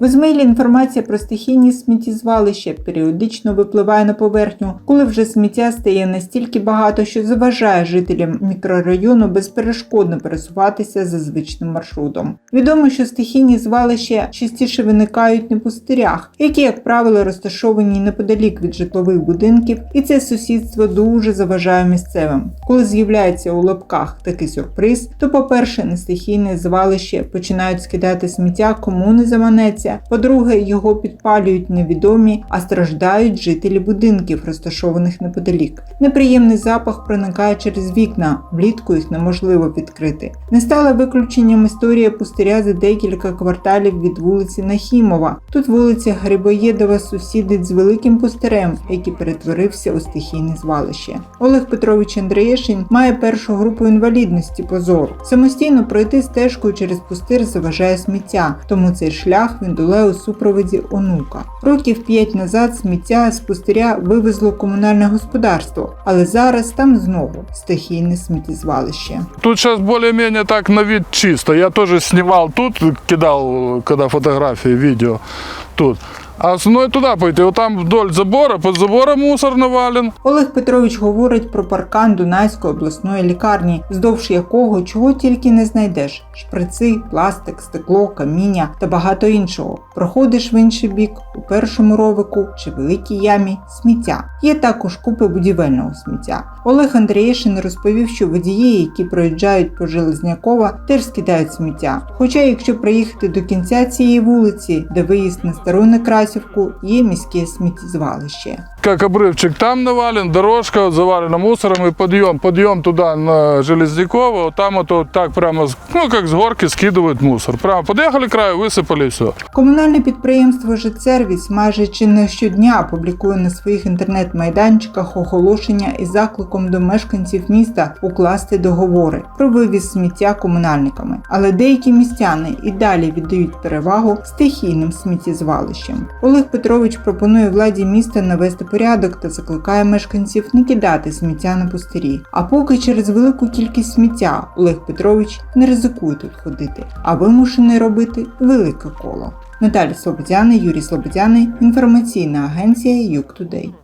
В Ізмаїлі інформація про стихійні сміттєзвалища періодично випливає на поверхню, коли вже сміття стає настільки багато, що заважає жителям мікрорайону безперешкодно пересуватися за звичним маршрутом. Відомо, що стихійні звалища частіше виникають на пустирях, які, як правило, розташовані неподалік від житлових будинків, і це сусідство дуже заважає місцевим. Коли з'являється у лапках такий сюрприз, то, по-перше, на стихійне звалище починають скидати сміття кому не заманеться. По-друге, його підпалюють невідомі, а страждають жителі будинків, розташованих неподалік. Неприємний запах проникає через вікна, влітку їх неможливо відкрити. Не стала виключенням історія пустиря за декілька кварталів від вулиці Нахімова. Тут вулиця Грибоєдова сусідить з великим пустирем, який перетворився у стихійне звалище. Олег Петрович Андрієшин має першу групу інвалідності по зору. Самостійно пройти стежкою через пустир заважає сміття, тому цей шлях він долає у супроводі онука. Років п'ять назад сміття з пустиря вивезло комунальне господарство, але зараз там знову стихійне сміттєзвалище. Тут зараз більш-менш так на чисто. Я теж знімав тут, кидав, коли фотографії, відео тут. А основное туда пойти. Вот там вдоль забора, под забором мусор навален. Олег Петрович говорить про паркан Дунайської обласної лікарні, вздовж якого чого тільки не знайдеш: шприци, пластик, стекло, каміння та багато іншого. Проходиш в інший бік, у першому ровику чи великій ямі сміття. Є також купи будівельного сміття. Олег Андрієшин розповів, що водії, які проїжджають по Железнякова, теж скидають сміття. Хоча, якщо проїхати до кінця цієї вулиці, де виїзд на стару Некрасівку, є міське сміттєзвалище Как обрывчик там навален, дорожка вот завалена мусором и подъем. Подъем туда на Железнякова, вот там вот, вот так прямо, с- ну как с горки скидывают мусор. Прямо подъехали к краю, высыпали и все. Комунальне підприємство «Житсервіс» майже чи не щодня публікує на своїх інтернет-майданчиках оголошення із закликом до мешканців міста укласти договори про вивіз сміття комунальниками. Але деякі містяни і далі віддають перевагу стихійним сміттєзвалищам. Олег Петрович пропонує владі міста навести порядок та закликає мешканців не кидати сміття на пустирі. А поки через велику кількість сміття Олег Петрович не ризикує тут ходити, а вимушений робити велике коло. Наталя Слободяна, Юрій Слободяний, інформаційна агенція Юг Тудей.